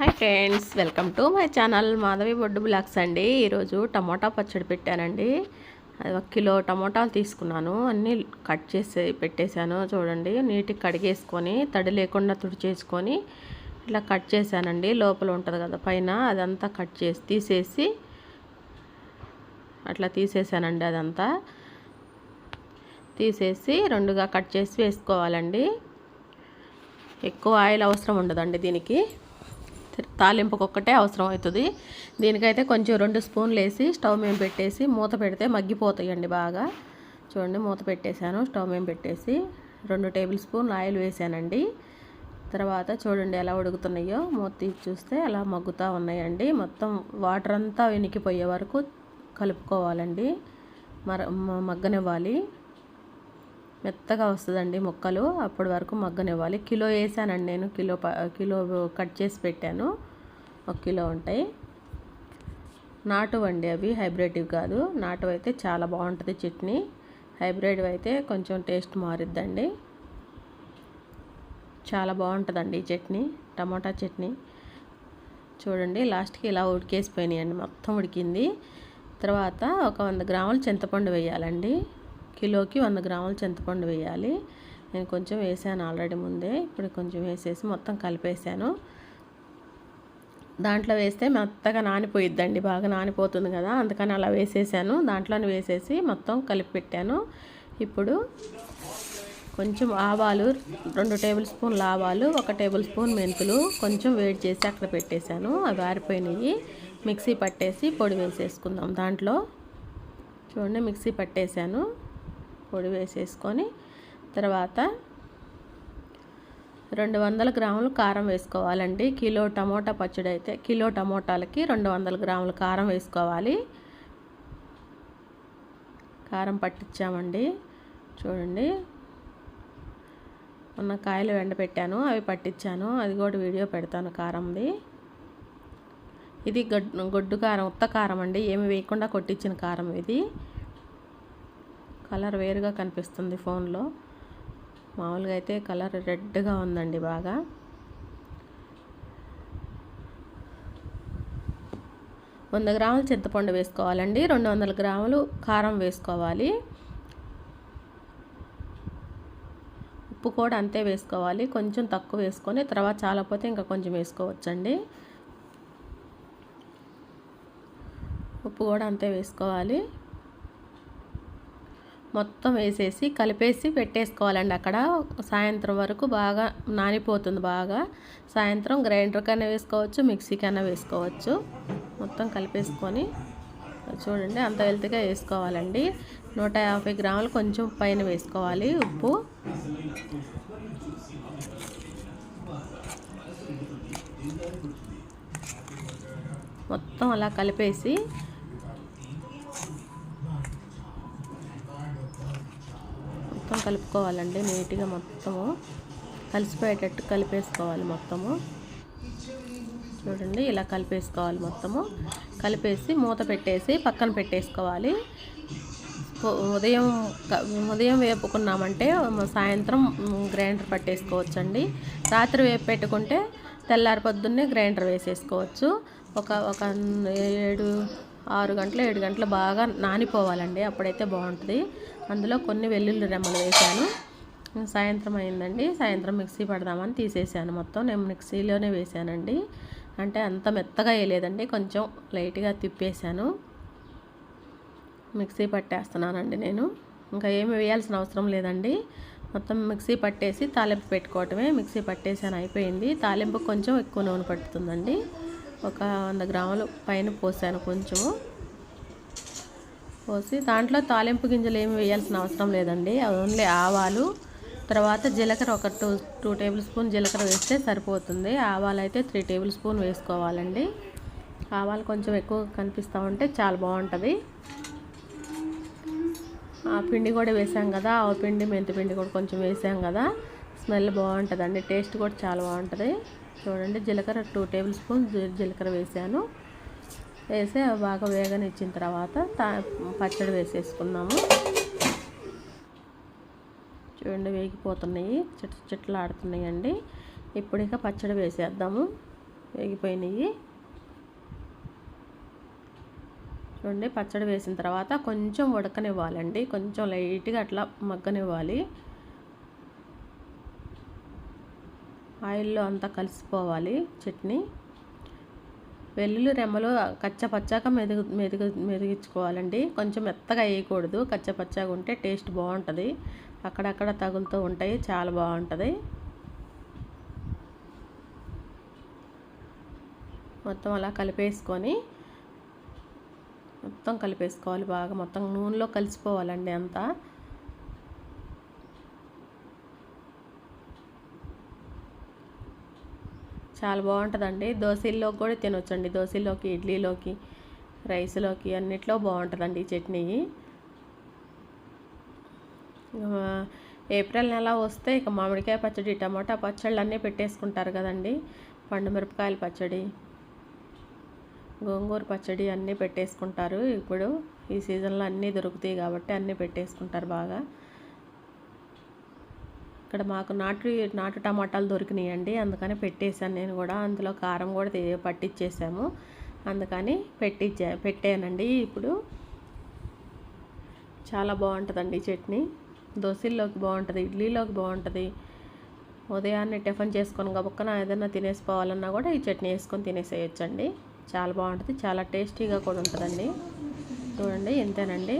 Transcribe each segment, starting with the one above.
Hi friends welcome to my channel Madhavi Boddu vlogs అండి. ఈరోజు tomato పచ్చడి పెట్టానండి. అది ఒక కిలో టమోటాలు తీసుకున్నాను. అన్నీ కట్ చేసి పెట్టేశాను చూడండి. నీటికి కడిగేసుకొని తడి లేకుండా తుడిచేసుకొని ఇట్లా కట్ చేశానండి. లోపల ఉంటుంది కదా పైన అదంతా కట్ చేసి తీసేసి అట్లా తీసేసానండి అదంతా. తీసేసి రెండుగా కట్ చేసి వేసుకోవాలండి. ఎక్కువ ఆయిల్ అవసరం ఉండదండి దీనికి. తాలింపుకి ఒక్కటే అవసరం అవుతుంది దీనికైతే కొంచెం రెండు స్పూన్లు వేసి స్టవ్ మేము పెట్టేసి మూత పెడితే మగ్గిపోతాయండి బాగా. చూడండి మూత పెట్టేశాను స్టవ్ మేము పెట్టేసి రెండు టేబుల్ స్పూన్ ఆయిల్ వేసానండి. తర్వాత చూడండి ఎలా ఉడుకుతున్నాయో మూత తీసి చూస్తే అలా మగ్గుతూ ఉన్నాయండి. మొత్తం వాటర్ అంతా వెనికిపోయే వరకు కలుపుకోవాలండి. మర మగ్గనివ్వాలి. మెత్తగా వస్తుందండి మొక్కలు. అప్పటి వరకు మగ్గనివ్వాలి. కిలో వేసానండి నేను. కిలో కిలో కట్ చేసి పెట్టాను. ఒక కిలో ఉంటాయి. నాటు అండి అవి. హైబ్రిడ్ కాదు. నాటు అయితే చాలా బాగుంటుంది చట్నీ. హైబ్రిడ్ అయితే కొంచెం టేస్ట్ మారిద్దండి. చాలా బాగుంటుందండి ఈ చట్నీ. టమాటా చట్నీ. చూడండి లాస్ట్కి ఇలా ఉడికేసిపోయినాయండి. మొత్తం ఉడికింది. తర్వాత ఒక వంద గ్రాములు చింతపండు వేయాలండి. కిలోకి వంద గ్రాముల చింతపండు వేయాలి. నేను కొంచెం వేసాను ఆల్రెడీ ముందే. ఇప్పుడు కొంచెం వేసేసి మొత్తం కలిపేసాను. దాంట్లో వేస్తే మెత్తగా నానిపోయిద్దండి. బాగా నానిపోతుంది కదా. అందుకని అలా వేసేసాను. దాంట్లోనే వేసేసి మొత్తం కలిపి పెట్టాను. ఇప్పుడు కొంచెం ఆవాలు రెండు టేబుల్ స్పూన్లు ఆవాలు ఒక టేబుల్ స్పూన్ మెంతులు కొంచెం వేడి చేసి అక్కడ పెట్టేశాను. అవి ఆరిపోయినాయి. మిక్సీ పట్టేసి పొడి వేసేసుకుందాం దాంట్లో. చూడండి మిక్సీ పట్టేశాను. పొడి వేసేసుకొని తర్వాత రెండు వందల గ్రాములు కారం వేసుకోవాలండి. కిలో టమోటా పచ్చడి అయితే కిలో టమోటాలకి రెండు వందల గ్రాములు కారం వేసుకోవాలి. కారం పట్టించామండి చూడండి. ఉన్న కాయలు ఎండపెట్టాను అవి పట్టించాను అది కూడా వీడియో పెడతాను కారంది. ఇది గడ్డు గొడ్డు కారం ఉత్త కారం అండి. ఏమి వేయకుండా కొట్టించిన కారం ఇది. కలర్ వేరుగా కనిపిస్తుంది ఫోన్లో. మామూలుగా అయితే కలర్ రెడ్గా ఉందండి బాగా. వంద గ్రాములు చింతపండు వేసుకోవాలండి. రెండు వందల గ్రాములు కారం వేసుకోవాలి. ఉప్పు కూడా అంతే వేసుకోవాలి. కొంచెం తక్కువ వేసుకొని తర్వాత చాలపోతే ఇంకా కొంచెం వేసుకోవచ్చండి. ఉప్పు కూడా అంతే వేసుకోవాలి. మొత్తం వేసేసి కలిపేసి పెట్టేసుకోవాలండి. అక్కడ సాయంత్రం వరకు బాగా నానిపోతుంది బాగా. సాయంత్రం గ్రైండర్ కన్నా వేసుకోవచ్చు మిక్సీ కన్నా వేసుకోవచ్చు. మొత్తం కలిపేసుకొని చూడండి అంత హెల్త్గా వేసుకోవాలండి. నూట యాభై గ్రాములు కొంచెం పైన వేసుకోవాలి ఉప్పు. మొత్తం అలా కలిపేసి మొత్తం కలుపుకోవాలండి నీట్గా మొత్తము. కలిసిపోయేటట్టు కలిపేసుకోవాలి మొత్తము. చూడండి ఇలా కలిపేసుకోవాలి మొత్తము. కలిపేసి మూత పెట్టేసి పక్కన పెట్టేసుకోవాలి. ఉదయం ఉదయం వేపుకున్నామంటే సాయంత్రం గ్రైండర్ పట్టేసుకోవచ్చండి. రాత్రి వేపు పెట్టుకుంటే తెల్లారి పొద్దున్నే గ్రైండర్ వేసేసుకోవచ్చు. ఒక ఒక ఏడు ఆరు గంటలు ఏడు గంటలు బాగా నానిపోవాలండి. అప్పుడైతే బాగుంటుంది. అందులో కొన్ని వెల్లుల్లి రెమ్మలు వేసాను సాయంత్రం అయిందండి. సాయంత్రం మిక్సీ పడదామని తీసేసాను మొత్తం. నేను మిక్సీలోనే వేసానండి అంటే అంత మెత్తగా వేయలేదండి. కొంచెం లైట్గా తిప్పేశాను. మిక్సీ పట్టేస్తున్నానండి నేను. ఇంకా ఏమి వేయాల్సిన అవసరం లేదండి. మొత్తం మిక్సీ పట్టేసి తాలింపు పెట్టుకోవటమే. మిక్సీ పట్టేసాను అయిపోయింది. తాలింపు కొంచెం ఎక్కువ నూనె పడుతుందండి. ఒక వంద గ్రాములు పైన పోసాను కొంచెము పోసి దాంట్లో తాలింపు గింజలు ఏమి వేయాల్సిన అవసరం లేదండి. ఓన్లీ ఆవాలు. తర్వాత జీలకర్ర ఒక టూ టూ టేబుల్ స్పూన్ జీలకర్ర వేస్తే సరిపోతుంది. ఆవాలు అయితే త్రీ టేబుల్ స్పూన్ వేసుకోవాలండి. ఆవాలు కొంచెం ఎక్కువ కనిపిస్తూ ఉంటే చాలా బాగుంటుంది. ఆ పిండి కూడా వేసాం కదా. ఆవు పిండి మెంతి పిండి కూడా కొంచెం వేసాం కదా. స్మెల్ బాగుంటుందండి. టేస్ట్ కూడా చాలా బాగుంటుంది. చూడండి జీలకర్ర టూ టేబుల్ స్పూన్ జీలకర్ర వేసాను. వేసి బాగా వేగనిచ్చిన తర్వాత పచ్చడి వేసేసుకున్నాము చూడండి వేగిపోతున్నాయి. చెట్టు చెట్లు ఆడుతున్నాయి అండి ఇప్పుడు ఇక పచ్చడి వేసేద్దాము. వేగిపోయినాయి. చూడండి పచ్చడి వేసిన తర్వాత కొంచెం ఉడకనివ్వాలండి. కొంచెం లైట్గా అట్లా మగ్గనివ్వాలి. ఆయిల్లో అంతా కలిసిపోవాలి చట్నీ. వెల్లుల్లి రెమ్మలు కచ్చపచ్చాక మెదుగు మెదుగు మెదిగించుకోవాలండి కొంచెం మెత్తగా వేయకూడదు. కచ్చపచ్చాగా ఉంటే టేస్ట్ బాగుంటుంది. అక్కడక్కడ తగులుతూ ఉంటాయి. చాలా బాగుంటుంది. మొత్తం అలా కలిపేసుకొని మొత్తం కలిపేసుకోవాలి బాగా. మొత్తం నూనెలో కలిసిపోవాలండి అంతా. చాలా బాగుంటుందండి. దోశల్లోకి కూడా తినొచ్చండి. దోశల్లోకి ఇడ్లీలోకి రైస్లోకి అన్నిట్లో బాగుంటుందండి ఈ చట్నీ. ఏప్రిల్ నెల వస్తే ఇక మామిడికాయ పచ్చడి టమాటా పచ్చళ్ళు అన్నీ పెట్టేసుకుంటారు కదండి. పండు మిరపకాయల పచ్చడి గోంగూర పచ్చడి అన్నీ పెట్టేసుకుంటారు. ఇప్పుడు ఈ సీజన్లో అన్నీ దొరుకుతాయి కాబట్టి అన్నీ పెట్టేసుకుంటారు బాగా. ఇక్కడ మాకు నాటు నాటు టమాటాలు దొరికినాయండి. అందుకని పెట్టేశాను నేను కూడా. అందులో కారం కూడా పట్టించేసాము అందుకని పెట్టించా పెట్టానండి. ఇప్పుడు చాలా బాగుంటుందండి చట్నీ. దోశల్లోకి బాగుంటుంది ఇడ్లీలోకి బాగుంటుంది. ఉదయాన్నే టిఫిన్ చేసుకొని గబుక్కన ఏదైనా తినేసిపోవాలన్నా కూడా ఈ చట్నీ వేసుకొని తినేసేయచ్చండి. చాలా బాగుంటుంది చాలా టేస్టీగా కూడా ఉంటుందండి. చూడండి ఇంతేనండి.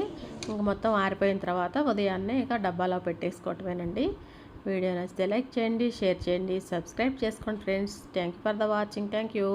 ఇంక మొత్తం ఆరిపోయిన తర్వాత ఉదయాన్నే ఇక డబ్బాలో పెట్టేసుకోవటమేనండి. వీడియో నచ్చితే లైక్ చేయండి షేర్ చేయండి సబ్స్క్రైబ్ చేసుకోండి friends. Thank you for the watching. Thank you.